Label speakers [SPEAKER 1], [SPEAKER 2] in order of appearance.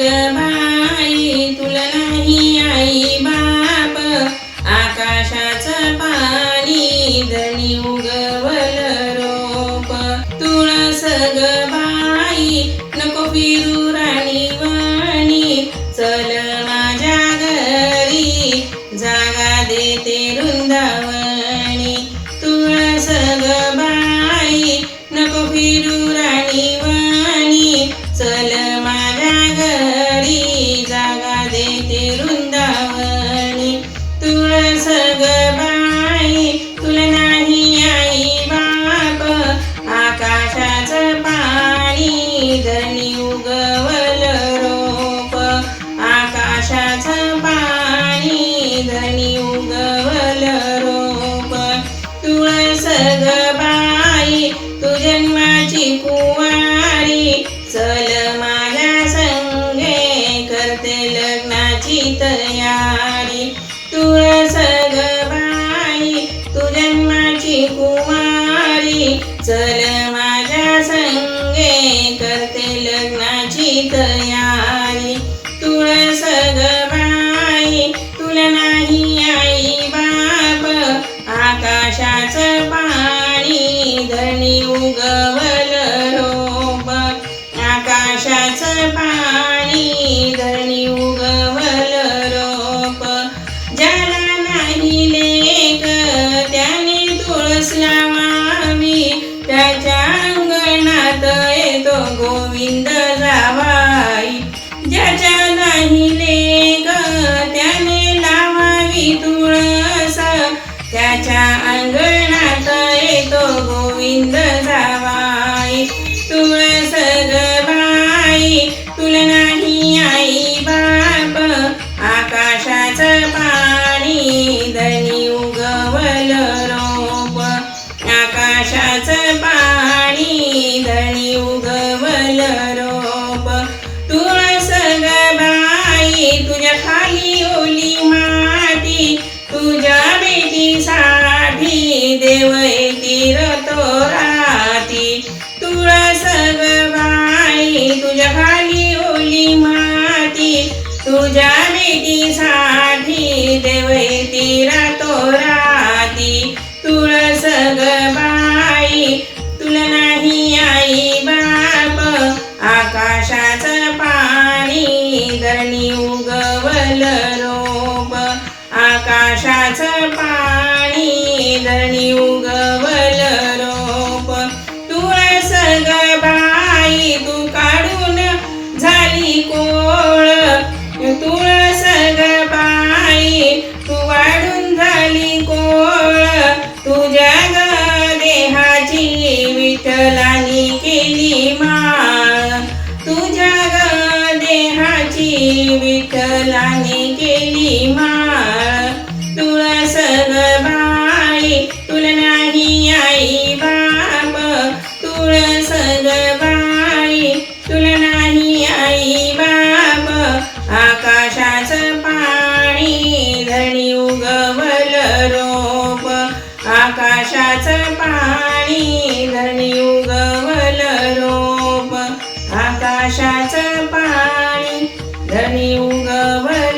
[SPEAKER 1] ग बाई तुला नाही आई बाप. आकाशाचं पाणी धणी उगवल रोप. तुळा सग बाई नको फिरू राणी वाणी. चल माझ्या घरी जागा देते वृंदावणी चल माझ्या संगे करते लग्नाची तयारी. तुळस ग बाई तुला नाही आई बाप. आकाशाचं पाणी धनी उगवल रोप. आकाशाचं पाणी धनी उगवल रोप. ज्याला नाही ले गोविंद जावाई ज्याच्या नाही लेख त्याने लावावी तुळस. त्याच्या अंग धरणी उगवल रोप आकाशाचं पाणी धरणी उगवल रोप. तुळस ग बाई तू काढून झाली कोळ. तुळस ग बाई तू वाढून झाली कोळ. तुझ्या देहाची विठला लाने केली मा तुळस ग உங்கவள்